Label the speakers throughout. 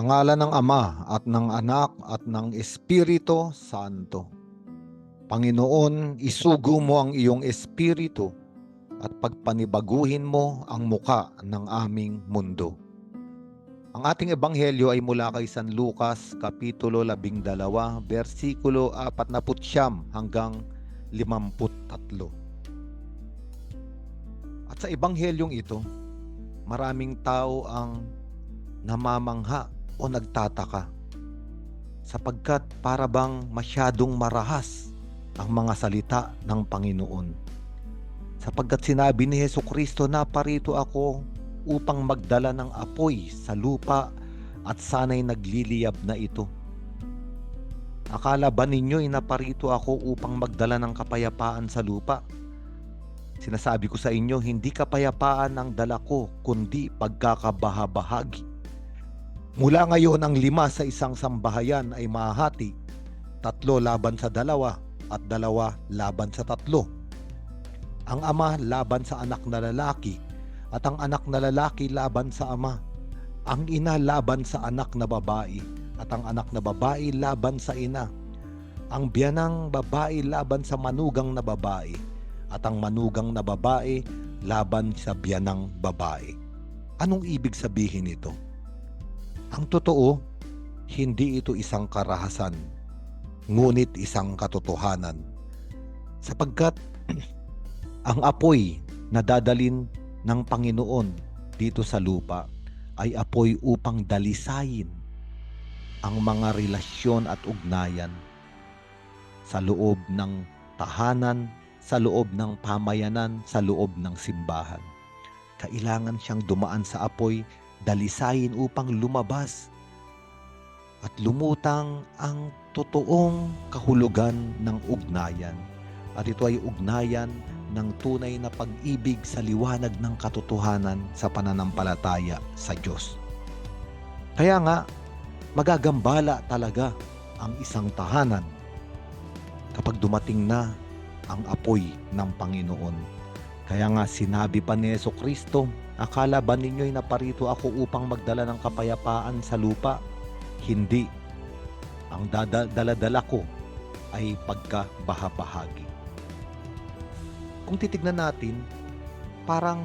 Speaker 1: Sa ngala ng Ama at ng Anak at ng Espiritu Santo. Panginoon, isugo mo ang iyong espiritu at pagpanibaguhin mo ang muka ng aming mundo. Ang ating ebanghelyo ay mula kay San Lucas, Kapitulo 12, versikulo 49 hanggang 53. At sa ebanghelyong ito, maraming tao ang namamangha o nagtataka sapagkat para bang masyadong marahas ang mga salita ng Panginoon. Sapagkat sinabi ni Heso Kristo na parito ako upang magdala ng apoy sa lupa at sana'y nagliliyab na ito. Akala ba ninyo inaparito ako upang magdala ng kapayapaan sa lupa? Sinasabi ko sa inyo, hindi kapayapaan ang dala ko, kundi pagkakabahabahagi. Mula ngayon ang lima sa isang sambahayan ay mahati, tatlo laban sa dalawa at dalawa laban sa tatlo. Ang ama laban sa anak na lalaki at ang anak na lalaki laban sa ama. Ang ina laban sa anak na babae at ang anak na babae laban sa ina. Ang biyanang babae laban sa manugang na babae at ang manugang na babae laban sa biyanang babae. Anong ibig sabihin nito? Ang totoo, hindi ito isang karahasan, ngunit isang katotohanan. Sapagkat ang apoy na dadalin ng Panginoon dito sa lupa ay apoy upang dalisayin ang mga relasyon at ugnayan sa loob ng tahanan, sa loob ng pamayanan, sa loob ng simbahan. Kailangan siyang dumaan sa apoy dalisayin upang lumabas at lumutang ang totoong kahulugan ng ugnayan. At ito ay ugnayan ng tunay na pag-ibig sa liwanag ng katotohanan sa pananampalataya sa Diyos. Kaya nga, magagambala talaga ang isang tahanan kapag dumating na ang apoy ng Panginoon. Kaya nga sinabi pa ni Yeso Kristo, Akala ba ninyo'y naparito ako upang magdala ng kapayapaan sa lupa? Hindi. Ang dala-dala ko ay pagkabahabahagi. Kung titignan natin, parang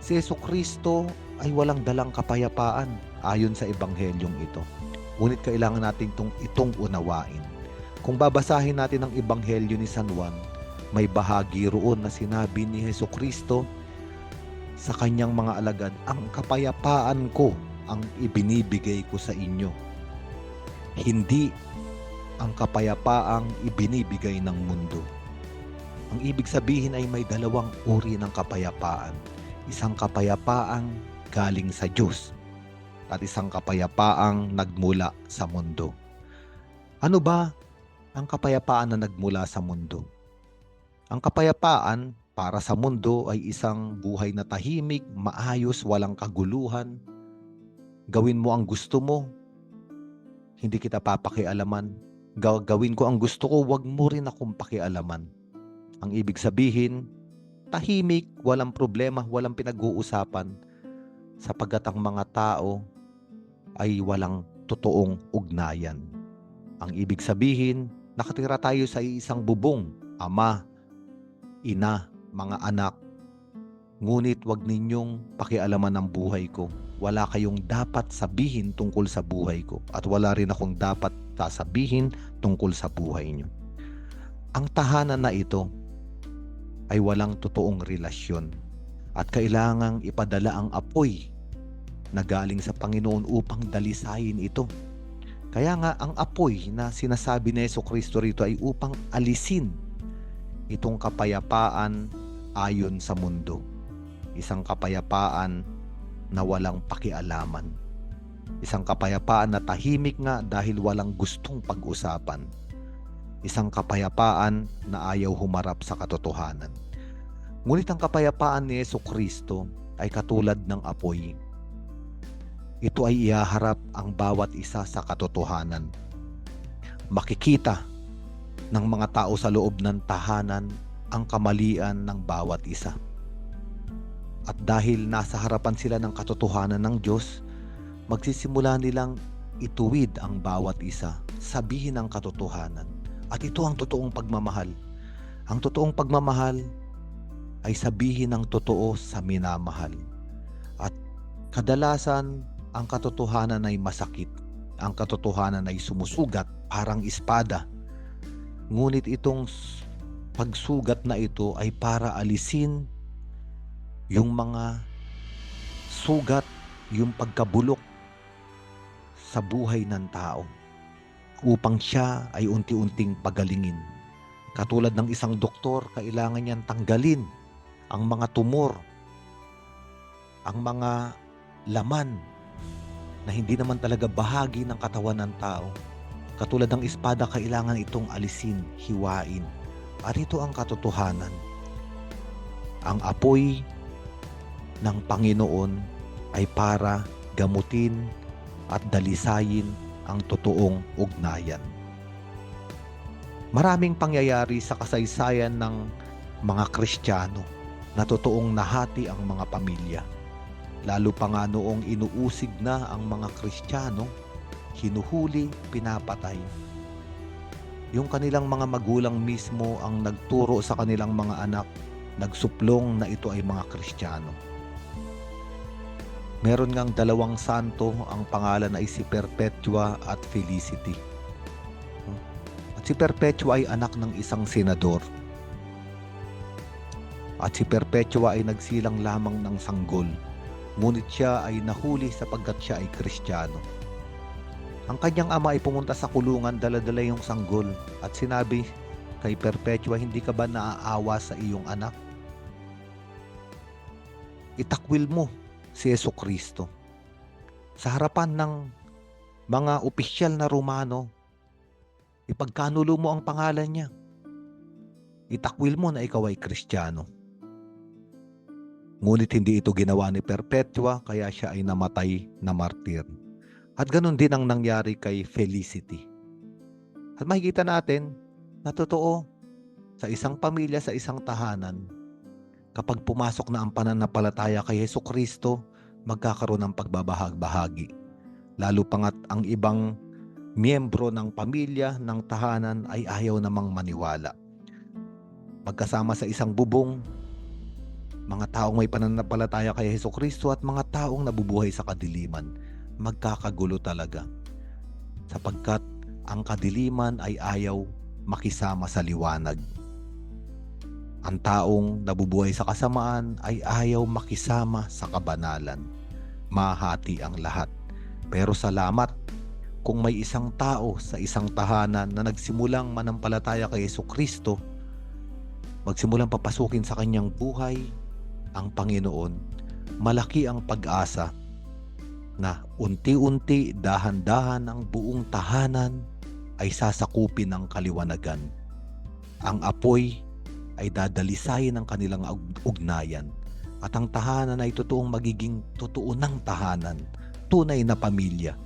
Speaker 1: si Yeso Kristo ay walang dalang kapayapaan ayon sa ebanghelyong ito. Ngunit kailangan natin itong, itong unawain. Kung babasahin natin ang ebanghelyo ni San Juan, may bahagi roon na sinabi ni Heso Kristo sa kanyang mga alagad, ang kapayapaan ko ang ibinibigay ko sa inyo. Hindi ang kapayapaang ibinibigay ng mundo. Ang ibig sabihin ay may dalawang uri ng kapayapaan. Isang kapayapaang galing sa Diyos at isang kapayapaang nagmula sa mundo. Ano ba ang kapayapaan na nagmula sa mundo? Ang kapayapaan para sa mundo ay isang buhay na tahimik, maayos, walang kaguluhan. Gawin mo ang gusto mo. Hindi kita papakialaman. Gawin ko ang gusto ko, wag mo rin akong pakialaman. Ang ibig sabihin, tahimik, walang problema, walang pinag-uusapan sapagkat ang mga tao ay walang totoong ugnayan. Ang ibig sabihin, nakatira tayo sa isang bubong, ama, ina, mga anak, ngunit wag ninyong pakialaman ang buhay ko. Wala kayong dapat sabihin tungkol sa buhay ko at wala rin akong dapat sasabihin tungkol sa buhay niyo. Ang tahanan na ito ay walang totoong relasyon at kailangang ipadala ang apoy na galing sa Panginoon upang dalisayin ito. Kaya nga ang apoy na sinasabi ni Yeso Kristo rito ay upang alisin itong kapayapaan ayon sa mundo. Isang kapayapaan na walang pakialaman. Isang kapayapaan na tahimik nga dahil walang gustong pag-usapan. Isang kapayapaan na ayaw humarap sa katotohanan. Ngunit ang kapayapaan ni Yeso Kristo ay katulad ng apoy. Ito ay ihaharap ang bawat isa sa katotohanan. Makikita ng mga tao sa loob ng tahanan ang kamalian ng bawat isa. At dahil nasa harapan sila ng katotohanan ng Diyos, magsisimula nilang ituwid ang bawat isa, sabihin ang katotohanan. At ito ang totoong pagmamahal. Ang totoong pagmamahal ay sabihin ang totoo sa minamahal. At kadalasan, ang katotohanan ay masakit. Ang katotohanan ay sumusugat parang espada. Ngunit itong pagsugat na ito ay para alisin yung mga sugat, yung pagkabulok sa buhay ng tao upang siya ay unti-unting pagalingin. Katulad ng isang doktor, kailangan niyang tanggalin ang mga tumor, ang mga laman na hindi naman talaga bahagi ng katawan ng tao. Katulad ng espada, kailangan itong alisin, hiwain. At ito ang katotohanan. Ang apoy ng Panginoon ay para gamutin at dalisayin ang totoong ugnayan. Maraming pangyayari sa kasaysayan ng mga Kristiyano na totoong nahati ang mga pamilya. Lalo pa nga noong inuusig na ang mga Kristiyano, hinuhuli, pinapatay. Yung kanilang mga magulang mismo ang nagturo sa kanilang mga anak, nagsuplong na ito ay mga Kristiyano. Meron ngang dalawang santo, ang pangalan ay si Perpetua at Felicity. At si Perpetua ay anak ng isang senador. At si Perpetua ay nagsilang lamang ng sanggol. Ngunit siya ay nahuli sapagkat siya ay Kristiyano. Ang kanyang ama ay pumunta sa kulungan, daladala yung sanggol at sinabi kay Perpetua, hindi ka ba naaawa sa iyong anak? Itakwil mo si Yeso Kristo. Sa harapan ng mga opisyal na Romano, ipagkanulo mo ang pangalan niya. Itakwil mo na ikaw ay Kristiyano. Ngunit hindi ito ginawa ni Perpetua kaya siya ay namatay na martir. At ganun din ang nangyari kay Felicity. At makikita natin na totoo sa isang pamilya, sa isang tahanan, kapag pumasok na ang pananampalataya kay Yeso Kristo, magkakaroon ng pagbabahag-bahagi. Lalo pangat ang ibang miyembro ng pamilya, ng tahanan ay ayaw namang maniwala. Magkasama sa isang bubong, mga taong may pananampalataya kay Heso Kristo at mga taong nabubuhay sa kadiliman, magkakagulo talaga. Sapagkat ang kadiliman ay ayaw makisama sa liwanag. Ang taong nabubuhay sa kasamaan ay ayaw makisama sa kabanalan. Mahati ang lahat. Pero salamat kung may isang tao sa isang tahanan na nagsimulang manampalataya kay Yeso Kristo, magsimulang papasukin sa kanyang buhay ang Panginoon, malaki ang pag-asa na unti-unti, dahan-dahan ang buong tahanan ay sasakupin ng kaliwanagan. Ang apoy ay dadalisayin ng kanilang ug- ugnayan at ang tahanan ay totoong magiging totoo ng tahanan, tunay na pamilya,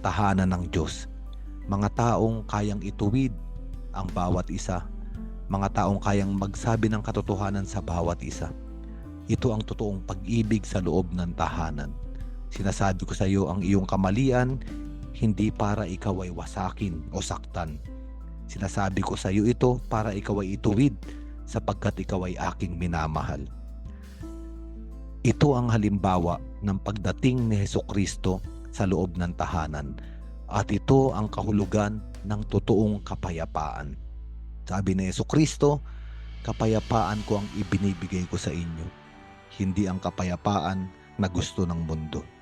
Speaker 1: tahanan ng Diyos. Mga taong kayang ituwid ang bawat isa, mga taong kayang magsabi ng katotohanan sa bawat isa. Ito ang totoong pag-ibig sa loob ng tahanan. Sinasabi ko sa iyo ang iyong kamalian, hindi para ikaw ay wasakin o saktan. Sinasabi ko sa iyo ito para ikaw ay ituwid sapagkat ikaw ay aking minamahal. Ito ang halimbawa ng pagdating ni Heso Kristo sa loob ng tahanan at ito ang kahulugan ng totoong kapayapaan. Sabi ni Heso Kristo, kapayapaan ko ang ibinibigay ko sa inyo, hindi ang kapayapaan na gusto ng mundo.